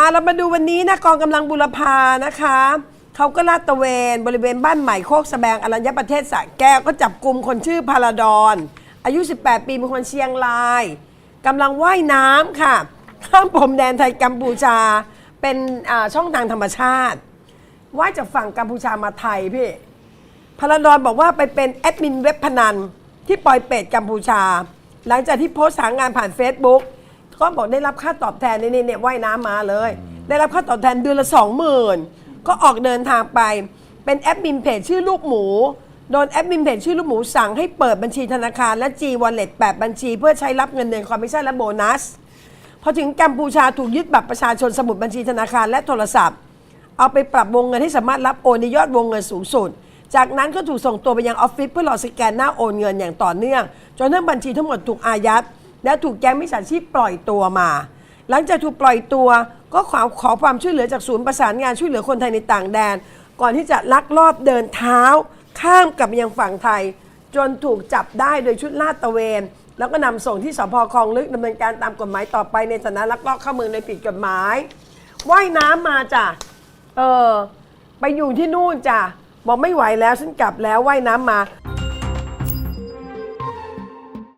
อ่าเรามาดูวันนี้นะกองกำลังบุรพานะคะเขาก็ลาดตระเวนบริเวณบ้านใหม่โคกสะแบงอรัญญประเทศสระแก้วก็จับกลุ่มคนชื่อพาราดอน อายุ 18 ปีเป็นคนเชียงรายกำลังว่ายน้ำค่ะ ข้ามพรมแดนไทยกัมพูชา เป็นอ่าช่องทางธรรมชาติ ว่ายจากฝั่งกัมพูชามาไทยพี่พาราดอนบอกว่าไปเป็นแอดมินเว็บพนันที่ปลอยเป็ดกัมพูชา หลังจากที่โพสต์หางานผ่าน Facebook ก็บอกได้รับค่าตอบแทนนี่เนี่ยว่ายน้ำมาเลย ได้รับค่าตอบแทนเดือนละสองหมื่นก็ออกเดินทางไป เป็นแอดมินเพจชื่อลูกหมู โดนแอดมินเพจชื่อลูกหมูสั่งให้เปิดบัญชีธนาคารและ G Wallet 8 บัญชี เพื่อใช้รับเงินเดือนคอมมิชชั่นและโบนัส พอถึงกัมพูชาถูกยึดบัตรประชาชนสมุดบัญชีธนาคารและโทรศัพท์ เอาไปปรับวงเงินให้สามารถรับโอนในยอดวงเงินสูงสุดจากนั้นก็ถูกส่งตัวไปยังออฟฟิศเพื่อรอสแกนหน้าโอนเงินอย่างต่อเนื่อง จนทั้งบัญชีทั้งหมดถูกอายัด และถูกแก๊งมิจฉาชีพปล่อยตัวมา หลังจากถูกปล่อยตัวก็ขอขอความช่วยเหลือจากศูนย์ประสานงานช่วยเหลือคนไทยในต่างแดน ก่อนที่จะลักลอบเดินเท้า ข้ามกลับยังฝั่งไทย จนถูกจับได้โดยชุดลาดตระเวน แล้วก็นำส่งที่สพคลองลึกดำเนินการตามกฎหมายต่อไปในฐานะลักลอบเข้าเมืองโดยผิดกฎหมายว่ายน้ำมาจ้ะเออไปอยู่ที่นู่นจ้ะบอกไม่ไหวแล้วฉันกลับแล้วว่ายน้ำมา